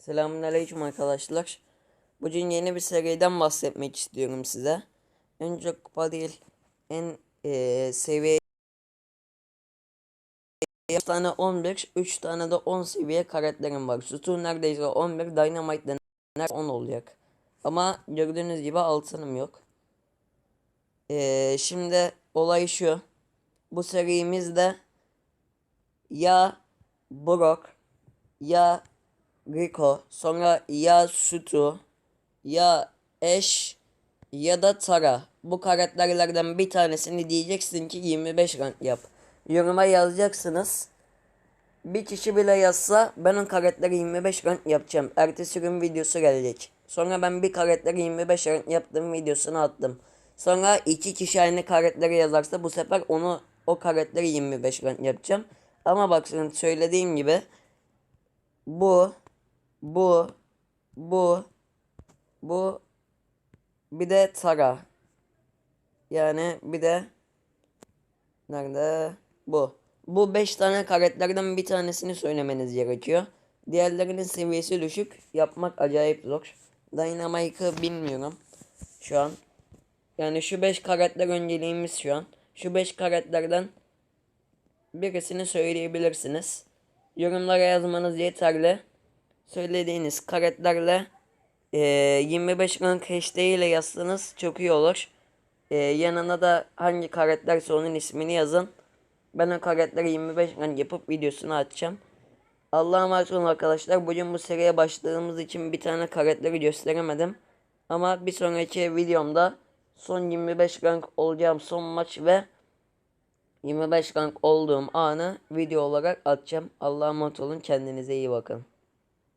Selamünaleyküm arkadaşlar. Bugün yeni bir seriden bahsetmek istiyorum size. Önce kupa değil en eee seviye 3 tane 11, 3 tane de 10 seviye karakterim var. Sütun neredeyse 11, Dynamite dener 10 olacak. Ama gördüğünüz gibi altınım yok. Eee, şimdi olay şu. Bu serimizde ya Brock ya Rico, sonra ya Sutu, ya Ash ya da Tara. Bu karakterlerden bir tanesini diyeceksin ki 25 rank yap. Yoruma yazacaksınız. Bir kişi bile yazsa ben o karakteri 25 rank yapacağım. Ertesi gün videosu gelecek. Sonra ben bir karakteri 25 rank yaptım videosunu attım. Sonra iki kişi aynı karakteri yazarsa bu sefer onu o karakteri 25 rank yapacağım. Ama bakın söylediğim gibi bu, bu, bu, bu, bir de Tara. Yani bir de nerede? Bu. Bu 5 tane karakterden bir tanesini söylemeniz gerekiyor. Diğerlerinin seviyesi düşük. Yapmak acayip zor. Dynamite'ı bilmiyorum. Şu an. Yani şu 5 karakter önceliğimiz şu an. Şu 5 karakterden birisini söyleyebilirsiniz. Yorumlara yazmanız yeterli. Söylediğiniz karakterle eee 25 rank hashtag ile yazsanız çok iyi olur. Eee, yanına da hangi karakterse onun ismini yazın. Ben o karakteri 25 rank yapıp videosunu açacağım. Allah'a emanet olun arkadaşlar. Bugün bu seriye başladığımız için bir tane karakteri gösteremedim. Ama bir sonraki videomda son 25 rank olacağım son maç ve 25 rank olduğum anı video olarak atacağım. Allah'a emanet olun. Kendinize iyi bakın.